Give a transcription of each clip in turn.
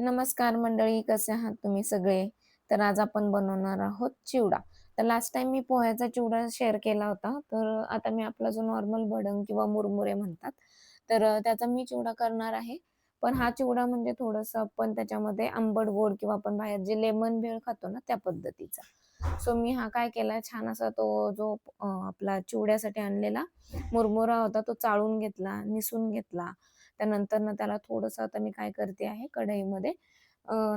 नमस्कार मंडळी कसे आहात तुम्ही सगळे? तर आज आपण बनवणार आहोत चिवडा. तर लास्ट टाइम मी पोह्याचा चिवडा शेअर केला होता. तर आता मी आपला जो नॉर्मल भडंग किंवा मुरमुरे म्हणतात तर त्याचा मी चिवडा करणार आहे. पण हा चिवडा म्हणजे थोडंसं आपण त्याच्यामध्ये आंबट गोड किंवा आपण बाहेर जे लेमन भेळ खातो ना त्या पद्धतीचा. सो मी हा काय केला छान असा तो जो आपला चिवड्यासाठी आणलेला मुरमुरा होता तो चाळून घेतला निसून घेतला. त्यानंतर ना त्याला थोडंसं आता मी काय करते आहे कढईमध्ये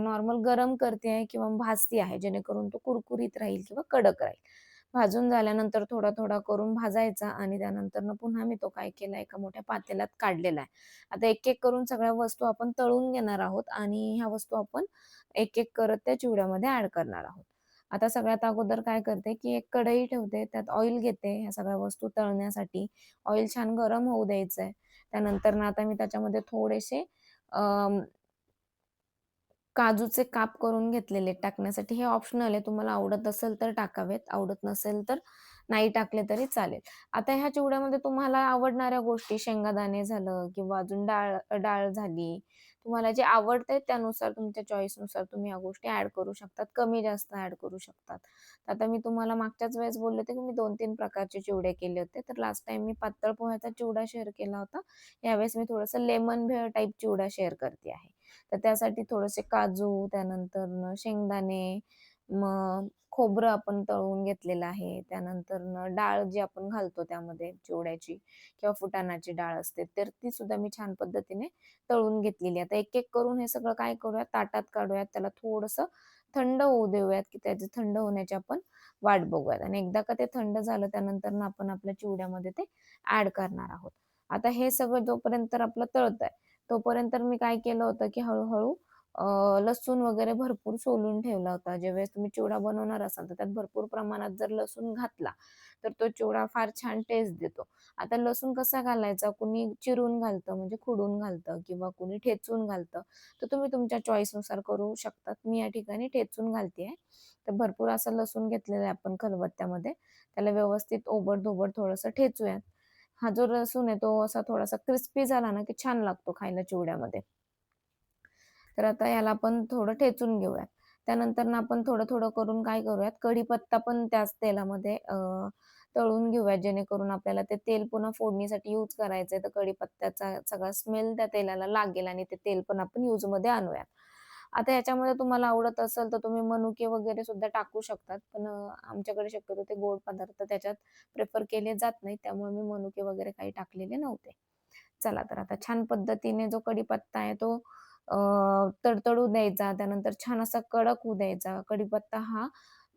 नॉर्मल गरम करते आहे किंवा भाजती आहे जेणेकरून तो कुरकुरीत राहील किंवा कडक राहील. भाजून झाल्यानंतर थोडा-थोडा करून भाजायचा आणि त्यानंतरनं पुन्हा मी तो काय केला एका मोठ्या पातेल्यात काढलेला आहे. आता एक-एक करून सगळ्या वस्तू आपण तळून घेणार आहोत आणि ह्या वस्तू आपण एक-एक करत त्या चिवड्यामध्ये ॲड करणार आहोत. आता सगळ्यात अगोदर काय करते, की एक कढई ठेवते, त्यात ऑइल घेते ह्या सगळ्या वस्तू तळण्यासाठी. ऑइल छान गरम होऊ द्यायचंय. त्यानंतर ना आता मी त्याच्यामध्ये थोडेसे काजूचे काप करून घेतलेले टाकण्यासाठी. हे ऑप्शनल आहे. तुम्हाला आवडत असेल तर टाकावेत, आवडत नसेल तर नाही टाकले तरी चालेल. आता ह्या चिवड्यामध्ये तुम्हाला आवडणाऱ्या गोष्टी शेंगादाणे झालं किंवा अजून डाळ डाळ झाली. तुम्हाला जे आवडते त्यानुसार तुमच्या चॉईसनुसार तुम्ही ह्या गोष्टी ॲड करू शकतात. कमी-जास्त ॲड करू शकतात. आता मी तुम्हाला मागच्याच वेळेस बोलले होते, की मी 2-3 प्रकारचे चिवडे केले होते. तर लास्ट टाइम मी पातळ पोह्याचा चिवडा शेअर केला होता. यावेळेस मी थोडंसं lemon bhel type chivda share करते आहे. तर त्यासाठी थोडेसे काजू, त्यानंतर शेंगदाणे, मग खोबरं आपण तळून घेतलेलं आहे. त्यानंतरनं डाळ जी आपण घालतो त्यामध्ये चिवड्याची किंवा फुटाणाची डाळ असते, तर ती सुद्धा मी छान पद्धतीने तळून घेतलेली आहे. आता एक-एक करून हे सगळं काय करूयात, ताटात काढूयात. त्याला थोडंसं थंड होऊ देऊयात, की त्याचे थंड होण्याची आपण वाट बघूयात आणि एकदा का ते थंड झालं त्यानंतरनं आपण आपल्या चिवड्यामध्ये ते ऍड करणार आहोत. आता हे सगळं जोपर्यंत आपलं तळतंय, तोपर्यंत मी काय केलं होतं, की हळूहळू लसूण वगैरे भरपूर सोलून ठेवला होता. ज्यावेळेस तुम्ही चिवडा बनवणार असाल, तर त्यात भरपूर प्रमाणात जर लसूण घातला, तर तो चिवडा फार छान टेस्ट देतो. आता लसूण कसा घालायचा? कुणी चिरून घालतं, म्हणजे खुडून घालतं किंवा कुणी ठेचून घालतं. तर तुम्ही तुमच्या चॉईसनुसार करू शकतात. मी या ठिकाणी ठेचून घालते आहे. तर भरपूर असं लसूण घेतलेला आहे आपण खलबत्त्यामध्ये. त्याला व्यवस्थित ओबड-धोबड थोडंसं ठेचूयात. हा जो लसूण आहे, तो असा थोडासा क्रिस्पी झाला ना, की छान लागतो खायला चिवड्यामध्ये. तर आता याला आपण थोडं ठेचून घेऊयात. त्यानंतर आपण थोडं-थोडं करून काय करूयात, कढीपत्ता पण त्याच तेलामध्ये तळून घेऊयात, जेणेकरून आपल्याला ते तेल पुन्हा फोडणीसाठी यूज करायचंय. तर कढीपत्त्याचा सगळा स्मेल त्या तेलाला लागेल आणि ते तेल पण आपण यूजमध्ये आणूयात. आता याच्यामध्ये तुम्हाला आवडत असेल तर तुम्ही मनुके वगैरे सुद्धा टाकू शकतात. पण आमच्याकडे शक्यतो ते गोड पदार्थ त्याच्यात प्रेफर केले जात नाही त्यामुळे मी मनुके वगैरे काही टाकलेले नव्हते. चला तर आता छान पद्धतीने जो कढीपत्ता आहे तो अ, तडतडू द्यायचा. त्यानंतर छान असा कडक होऊ द्यायचा. कढीपत्ता हा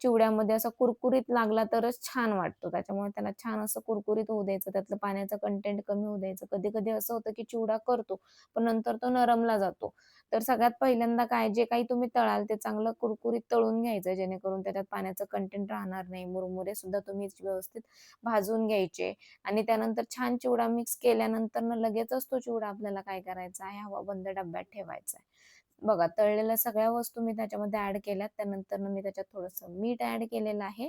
चिवड्यामध्ये असा कुरकुरीत लागला तरच छान वाटतो. त्याच्यामुळे त्याला छान असं कुरकुरीत होऊ द्यायचं. त्यातलं पाण्याचं कंटेंट कमी होऊ द्यायचं. कधी-कधी असं होतं की चिवडा करतो, पण नंतर तो नरमला जातो. तर सगळ्यात पहिल्यांदा काय जे काही तुम्ही तळाल ते चांगलं कुरकुरीत तळून घ्यायचं जेणेकरून त्याच्यात पाण्याचं कंटेंट राहणार नाही. मुरमुरे सुद्धा तुम्ही व्यवस्थित भाजून घ्यायचे आणि त्यानंतर छान चिवडा मिक्स केल्यानंतर लगेचच तो चिवडा आपल्याला काय करायचा आहे, हवा बंद डब्यात ठेवायचा आहे. बघा तळलेल्या सगळ्या वस्तू मी त्याच्यामध्ये ऍड केल्या त्यानंतरनं मी त्याच्यात थोडंसं मीठ ऍड केलेलं आहे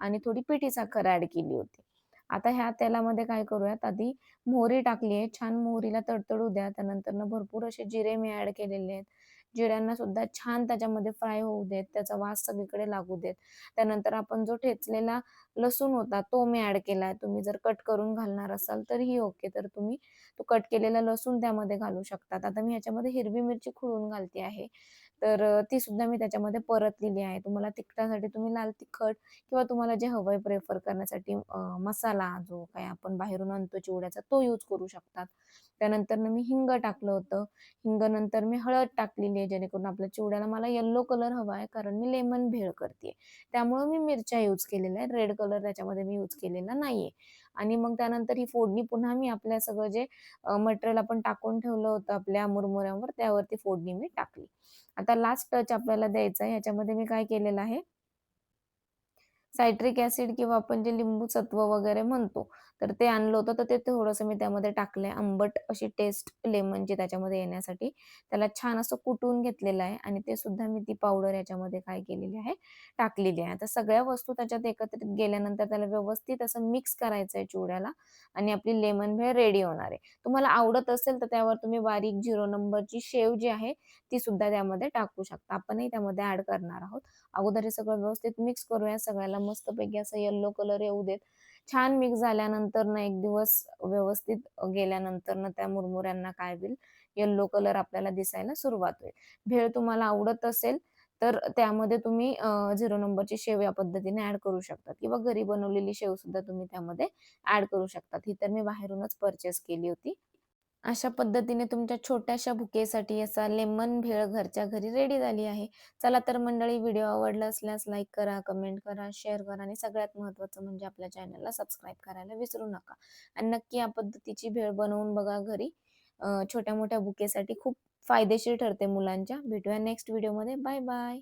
आणि थोडी पिठी साखर ऍड केली होती. आता ह्या तेलामध्ये काय करूयात, आधी मोहरी टाकली आहे. छान मोहरीला तडतडू द्या. त्यानंतरनं भरपूर असे जिरे मी ऍड केलेले आहेत. जिऱ्यांना सुद्धा छान त्याच्यामध्ये फ्राय होऊ देत. त्याचा वास सगळीकडे लागू देत. त्यानंतर आपण जो ठेचलेला लसूण होता तो मी ॲड केलाय. तुम्ही जर कट करून घालणार असाल तरीही ओके. तर तुम्ही तो कट केलेला लसूण त्यामध्ये घालू शकतात. आता मी ह्याच्यामध्ये हिरवी मिरची खुळून घालते आहे. तर ती सुद्धा मी त्याच्यामध्ये परतलेली आहे. तुम्हाला तिखटासाठी तुम्ही लाल तिखट किंवा तुम्हाला जे हवंय प्रेफर करण्यासाठी मसाला जो काही आपण बाहेरून आणतो चिवड्याचा तो यूज करू शकतात. त्यानंतर मी हिंग टाकलं होतं. हिंग नंतर मी हळद टाकलेली आहे जेणेकरून आपल्या चिवड्याला मला येल्लो कलर हवा आहे कारण मी लेमन भेळ करते त्यामुळे मी मिरच्या यूज केलेल्या आहेत. रेड कलर त्याच्यामध्ये मी यूज केलेला नाहीये. आणि मग त्यानंतर ही फोडणी पुन्हा मी आपल्या सगळं जे मटेरियल आपण टाकून ठेवलं होतं आपल्या मुरमुऱ्यांवर त्यावरती फोडणी मी टाकली. आता लास्ट टच आपल्याला द्यायचा आहे. ह्याच्यामध्ये मी काय केलेलं आहे सायट्रिक ऍसिड किंवा आपण जे लिंबू सत्व वगैरे म्हणतो, तर ते आणलं होतं, तर ते थोडंसं मी त्यामध्ये टाकलंय. आंबट अशी टेस्ट लेमनची त्याच्यामध्ये येण्यासाठी. त्याला छान असं कुटून घेतलेलं आहे आणि ते सुद्धा मी ती पावडर याच्यामध्ये काय केलेली आहे, टाकलेली आहे. आता सगळ्या वस्तू त्याच्यात एकत्रित गेल्यानंतर त्याला व्यवस्थित असं मिक्स करायचं आहे चिवड्याला आणि आपली लेमन भेळ रेडी होणार आहे. तुम्हाला आवडत असेल तर त्यावर तुम्ही बारीक झिरो नंबरची शेव जी आहे, ती सुद्धा त्यामध्ये टाकू शकता. आपणही त्यामध्ये ऍड करणार आहोत. अगोदर हे सगळं व्यवस्थित मिक्स करूया. सगळ्याला मस्तपैकी असं येल्लो कलर येऊ देत. छान मिक्स झाल्यानंतर ना एक दिवस व्यवस्थित गेल्यानंतर ना त्या मुरमुऱ्यांना काय होईल, येल्लो कलर आपल्याला दिसायला सुरुवात होईल. भेळ तुम्हाला आवडत असेल तर त्यामध्ये तुम्ही झिरो नंबरची शेव या पद्धतीने ॲड करू शकता किंवा घरी बनवलेली शेव सुद्धा तुम्ही त्यामध्ये ॲड करू शकतात. ही तर मी बाहेरूनच पर्चेस केली होती. अशा पद्धतीने तुमच्या छोट्याशा भुकेसाठी असा लेमन भेळ घरच्या घरी रेडी झाली आहे. चला तर मंडळी व्हिडिओ आवडला असल्यास लाईक करा, कमेंट करा, शेअर करा आणि सगळ्यात महत्त्वाचं म्हणजे आपल्या चॅनलला सबस्क्राईब करायला विसरू नका. आणि नक्की या पद्धतीची भेळ बनवून बघा घरी. छोट्या-मोठ्या भुकेसाठी खूप फायदेशीर ठरते मुलांच्या. भेटूया नेक्स्ट व्हिडिओमध्ये. Bye bye.